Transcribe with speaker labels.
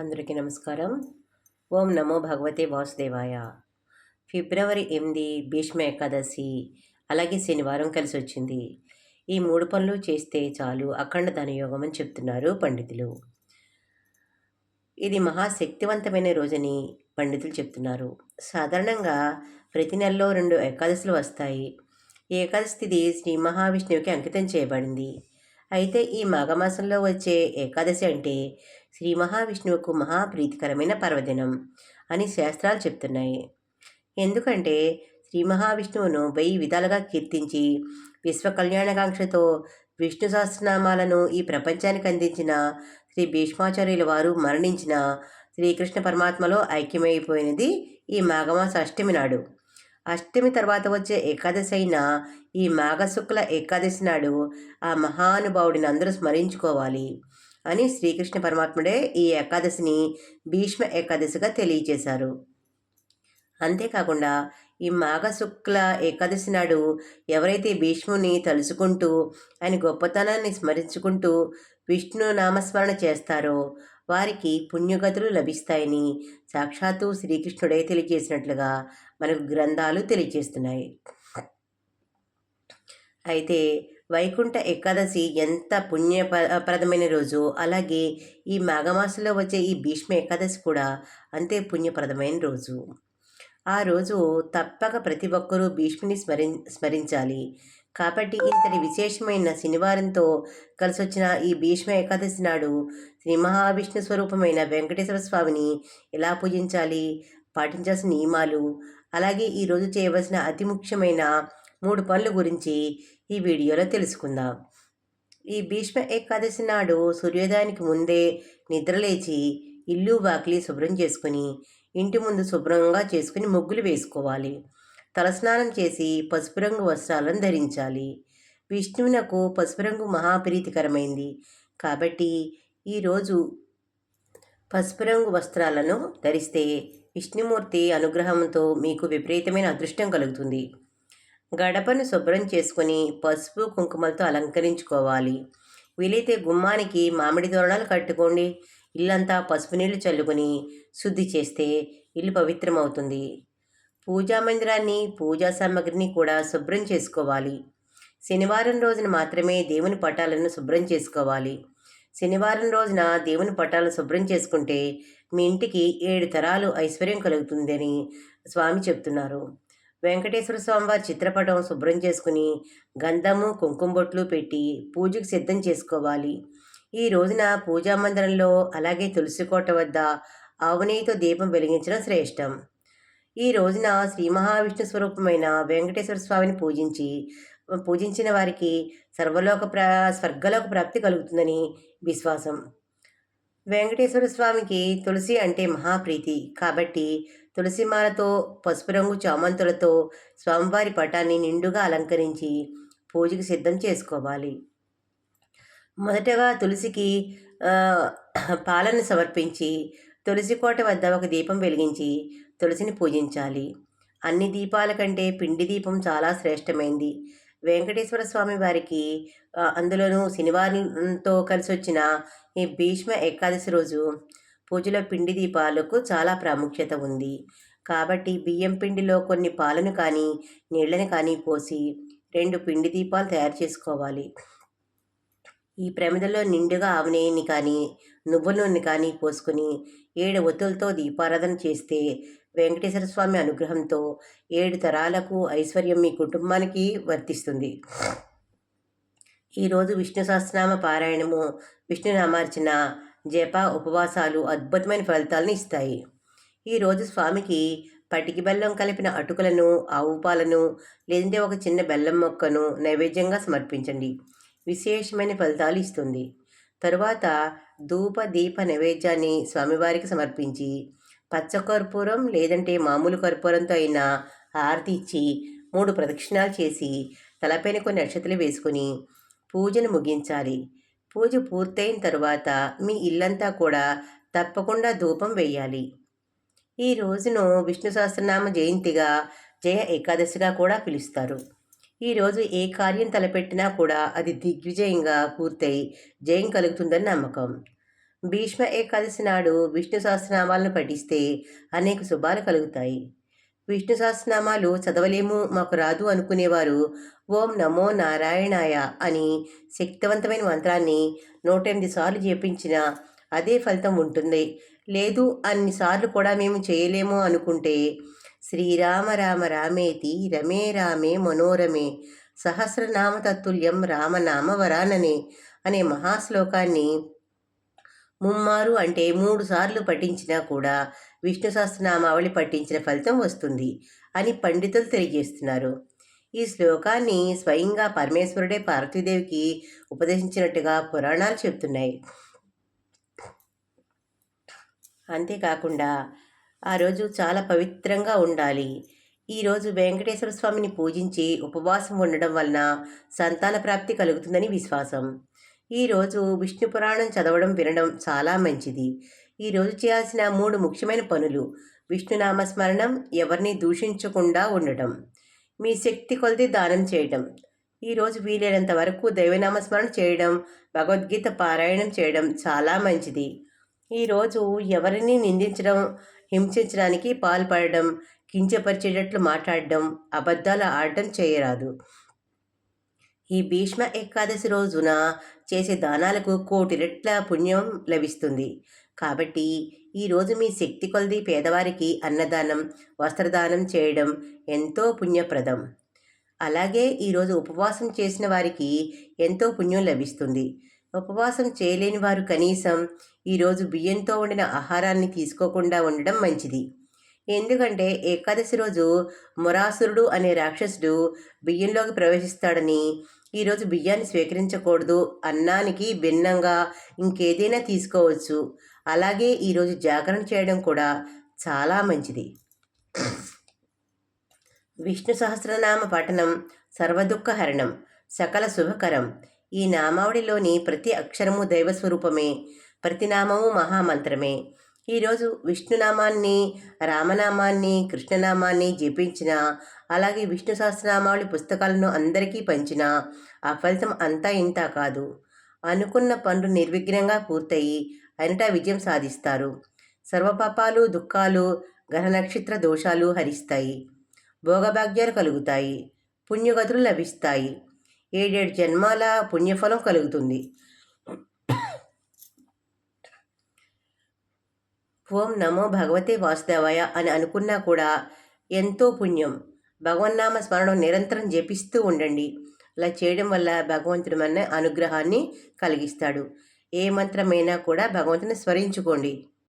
Speaker 1: అందరికీ నమస్కారం. ఓం నమో భగవతే వాసుదేవాయ. ఫిబ్రవరి ఎనిమిది భీష్మ ఏకాదశి అలాగే శనివారం కలిసి వచ్చింది. ఈ మూడు పనులు చేస్తే చాలు అఖండ ధనయోగం అని చెప్తున్నారు పండితులు. ఇది మహాశక్తివంతమైన రోజని పండితులు చెప్తున్నారు. సాధారణంగా ప్రతి నెలలో రెండు ఏకాదశులు వస్తాయి. ఈ ఏకాదశి తిథి శ్రీ మహావిష్ణువుకి అంకితం చేయబడింది. అయితే ఈ మాఘమాసంలో వచ్చే ఏకాదశి అంటే శ్రీ మహావిష్ణువుకు మహాప్రీతికరమైన పర్వదినం అని శాస్త్రాలు చెప్తున్నాయి. ఎందుకంటే శ్రీ మహావిష్ణువును వెయ్యి విధాలుగా కీర్తించి విశ్వ కళ్యాణకాంక్షతో విష్ణు సహస్రనామాలను ఈ ప్రపంచానికి అందించిన శ్రీ భీష్మాచార్యుల వారు మరణించిన శ్రీకృష్ణ పరమాత్మలో ఐక్యమైపోయినది ఈ మాఘమాస అష్టమి నాడు. అష్టమి తర్వాత వచ్చే ఏకాదశి అయిన ఈ మాఘశుక్ల ఏకాదశి నాడు ఆ మహానుభావుడిని అందరూ స్మరించుకోవాలి. అని శ్రీకృష్ణ పరమాత్ముడే ఈ ఏకాదశిని భీష్మ ఏకాదశిగా తెలియజేశారు. అంతేకాకుండా ఈ మాఘశుక్ల ఏకాదశి నాడు ఎవరైతే భీష్ముని తలుచుకుంటూ ఆయన గొప్పతనాన్ని స్మరించుకుంటూ విష్ణు నామస్మరణ చేస్తారో వారికి పుణ్యగతులు లభిస్తాయని సాక్షాత్తు శ్రీకృష్ణుడే తెలియజేసినట్లుగా మనకు గ్రంథాలు తెలియజేస్తున్నాయి. అయితే వైకుంఠ ఏకాదశి ఎంత పుణ్యప్రదమైన రోజు. అలాగే ఈ మాఘమాసంలో వచ్చే ఈ భీష్మ ఏకాదశి కూడా అంతే పుణ్యప్రదమైన రోజు. ఆ రోజు తప్పక ప్రతి ఒక్కరూ భీష్ముని స్మరి స్మరించాలి. కాబట్టి ఇంతటి విశేషమైన శనివారంతో కలిసి వచ్చిన ఈ భీష్మ ఏకాదశి నాడు శ్రీ మహావిష్ణు స్వరూపమైన వెంకటేశ్వర స్వామిని ఎలా పూజించాలి? పాటించాల్సిన నియమాలు. అలాగే ఈరోజు చేయవలసిన అతి ముఖ్యమైన మూడు పనుల గురించి ఈ వీడియోలో తెలుసుకుందాం. ఈ భీష్మ ఏకాదశి నాడు సూర్యోదయానికి ముందే నిద్రలేచి ఇల్లు వాకిలి శుభ్రం చేసుకుని ఇంటి ముందు శుభ్రంగా చేసుకుని ముగ్గులు వేసుకోవాలి. తలస్నానం చేసి పసుపు రంగు వస్త్రాలను ధరించాలి. విష్ణువునకు పసుపు రంగు మహాప్రీతికరమైంది. కాబట్టి ఈరోజు పసుపు రంగు వస్త్రాలను ధరిస్తే విష్ణుమూర్తి అనుగ్రహంతో మీకు విపరీతమైన అదృష్టం కలుగుతుంది. గడపను శుభ్రం చేసుకుని పసుపు కుంకుమలతో అలంకరించుకోవాలి. వీలైతే గుమ్మానికి మామిడి తోరణాలు కట్టుకోండి. ఇల్లంతా పసుపు నీళ్ళు చల్లుకొని శుద్ధి చేస్తే ఇల్లు పవిత్రమవుతుంది. పూజా మందిరాన్ని పూజా సామాగ్రిని కూడా శుభ్రం చేసుకోవాలి. శనివారం రోజున మాత్రమే దేవుని పటాలను శుభ్రం చేసుకోవాలి. శనివారం రోజున దేవుని పటాలను శుభ్రం చేసుకుంటే మీ ఇంటికి ఏడు తరాలు ఐశ్వర్యం కలుగుతుందని స్వామి చెప్తున్నారు. వెంకటేశ్వర స్వామివారి చిత్రపటం శుభ్రం చేసుకుని గంధము కుంకుమ బొట్లు పెట్టి పూజకు సిద్ధం చేసుకోవాలి. ఈ రోజున పూజా మందిరంలో అలాగే తులసి కోట వద్ద ఆవునేయితో దీపం వెలిగించడం శ్రేష్టం. ఈ రోజున శ్రీ మహావిష్ణు స్వరూపమైన వెంకటేశ్వర స్వామిని పూజించి పూజించిన వారికి సర్వలోక ప్రా స్వర్గలోక ప్రాప్తి కలుగుతుందని విశ్వాసం. వెంకటేశ్వర స్వామికి తులసి అంటే మహాప్రీతి. కాబట్టి తులసిమాలతో పసుపు రంగు చామంతులతో స్వామివారి పటాన్ని నిండుగా అలంకరించి పూజకు సిద్ధం చేసుకోవాలి. మొదటగా తులసికి పాలను సమర్పించి తులసి కోట వద్ద ఒక దీపం వెలిగించి తులసిని పూజించాలి. అన్ని దీపాల కంటే పిండి దీపం చాలా శ్రేష్టమైంది. వెంకటేశ్వర స్వామి వారికి అందులోనూ శనివారంతో కలిసి వచ్చిన ఈ భీష్మ ఏకాదశి రోజు పూజలో పిండి దీపాలకు చాలా ప్రాముఖ్యత ఉంది. కాబట్టి బియ్యం పిండిలో కొన్ని పాలను కానీ నీళ్ళని కానీ పోసి రెండు పిండి దీపాలు తయారు చేసుకోవాలి. ఈ ప్రమిదలో నిండుగా ఆవునేయిని కానీ నువ్వుల నూనె కానీ పోసుకుని ఏడు ఒత్తులతో దీపారాధన చేస్తే వెంకటేశ్వర స్వామి అనుగ్రహంతో ఏడు తరాలకు ఐశ్వర్యం మీ కుటుంబానికి వర్తిస్తుంది. ఈరోజు విష్ణు సహస్రనామ పారాయణము విష్ణునామార్చన జప ఉపవాసాలు అద్భుతమైన ఫలితాలను ఇస్తాయి. ఈరోజు స్వామికి పటికి బెల్లం కలిపిన అటుకులను ఆవు పాలను లేదంటే ఒక చిన్న బెల్లం మొక్కను నైవేద్యంగా సమర్పించండి. విశేషమైన ఫలితాలు ఇస్తుంది. తరువాత ధూప దీప నైవేద్యాన్ని స్వామివారికి సమర్పించి పచ్చకర్పూరం లేదంటే మామూలు కర్పూరంతో అయినా హారతి ఇచ్చి మూడు ప్రదక్షిణాలు చేసి తలపైన కొన్ని నక్షత్రాలు వేసుకుని పూజను ముగించాలి. పూజ పూర్తయిన తరువాత మీ ఇల్లంతా కూడా తప్పకుండా ధూపం వేయాలి. ఈ రోజును విష్ణు సహస్రనామ జయంతిగా జయ ఏకాదశిగా కూడా పిలుస్తారు. ఈరోజు ఏ కార్యం తలపెట్టినా కూడా అది దిగ్విజయంగా పూర్తయి జయం కలుగుతుందని నమ్మకం. భీష్మ ఏకాదశి నాడు విష్ణు సహస్రనామాలను పఠిస్తే అనేక శుభాలు కలుగుతాయి. విష్ణు సహస్రనామాలు చదవలేము మాకు రాదు అనుకునేవారు ఓం నమో నారాయణాయ అని శక్తివంతమైన మంత్రాన్ని నూట ఎనిమిది సార్లు చేపించిన అదే ఫలితం ఉంటుంది. లేదు అన్నిసార్లు కూడా మేము చేయలేము అనుకుంటే శ్రీరామ రామ రామేతి రమే రామే మనోరమే సహస్రనామ తత్తుల్యం రామనామ వరాననే అనే మహాశ్లోకాన్ని ముమ్మారు అంటే మూడు సార్లు పఠించినా కూడా విష్ణు సహస్రనామావళి పఠించిన ఫలితం వస్తుంది అని పండితులు తెలియజేస్తున్నారు. ఈ శ్లోకాన్ని స్వయంగా పరమేశ్వరుడే పార్వతీదేవికి ఉపదేశించినట్టుగా పురాణాలు చెప్తున్నాయి అంతేకాకుండా ఆ రోజు చాలా పవిత్రంగా ఉండాలి. ఈరోజు వెంకటేశ్వర స్వామిని పూజించి ఉపవాసం ఉండడం వలన సంతాన ప్రాప్తి కలుగుతుందని విశ్వాసం. ఈరోజు విష్ణు పురాణం చదవడం వినడం చాలా మంచిది. ఈరోజు చేయాల్సిన మూడు ముఖ్యమైన పనులు విష్ణునామస్మరణం ఎవరిని దూషించకుండా ఉండటం. మీ శక్తి కొలది దానం చేయడం ఈరోజు వీలైనంత వరకు దైవనామస్మరణ చేయడం భగవద్గీత పారాయణం చేయడం చాలా మంచిది. ఈరోజు ఎవరిని నిందించడం హింసించడానికి పాల్పడడం కించపరిచేటట్లు మాట్లాడడం అబద్ధాలు ఆడటం చేయరాదు. ఈ భీష్మ ఏకాదశి రోజున చేసే దానాలకు కోటి రెట్ల పుణ్యం లభిస్తుంది. కాబట్టి ఈరోజు మీ శక్తి కొలది పేదవారికి అన్నదానం వస్త్రదానం చేయడం ఎంతో పుణ్యప్రదం. అలాగే ఈరోజు ఉపవాసం చేసిన వారికి ఎంతో పుణ్యం లభిస్తుంది. ఉపవాసం చేయలేని వారు కనీసం ఈరోజు బియ్యంతో వండిన ఆహారాన్ని తీసుకోకుండా ఉండడం మంచిది. ఎందుకంటే ఏకాదశి రోజు మురాసురుడు అనే రాక్షసుడు బియ్యంలోకి ప్రవేశిస్తాడని ఈరోజు బియ్యాన్ని స్వీకరించకూడదు అన్నానికి భిన్నంగా ఇంకేదైనా తీసుకోవచ్చు. అలాగే ఈరోజు జాగరణ చేయడం కూడా చాలా మంచిది. విష్ణు సహస్రనామ పఠనం సర్వదుఃఖహరణం సకల శుభకరం. ఈ నామావళిలోని ప్రతి అక్షరము దైవస్వరూపమే ప్రతి నామము మహామంత్రమే. ఈరోజు విష్ణునామాన్ని రామనామాన్ని కృష్ణనామాన్ని జపించిన అలాగే విష్ణు సహస్రనామావళి పుస్తకాలను అందరికీ పంచిన ఆ ఫలితం అంతా ఇంత కాదు. అనుకున్న పనులు నిర్విఘ్నంగా పూర్తయి అనిటా విజయం సాధిస్తారు. సర్వపాపాలు దుఃఖాలు గ్రహ నక్షత్ర దోషాలు హరిస్తాయి. భోగభాగ్యాలు కలుగుతాయి. పుణ్యగతులు లభిస్తాయి. ఏడేడు జన్మాల పుణ్యఫలం కలుగుతుంది. ఓం నమో భగవతే వాసుదేవాయ అని అనుకున్నా కూడా ఎంతో పుణ్యం. భగవన్నామ స్మరణం నిరంతరం జపిస్తూ ఉండండి. అలా చేయడం వల్ల భగవంతుడు మన అనుగ్రహాన్ని కలిగిస్తాడు. ఏ మంత్రమైనా కూడా భగవంతుని స్మరించుకోండి.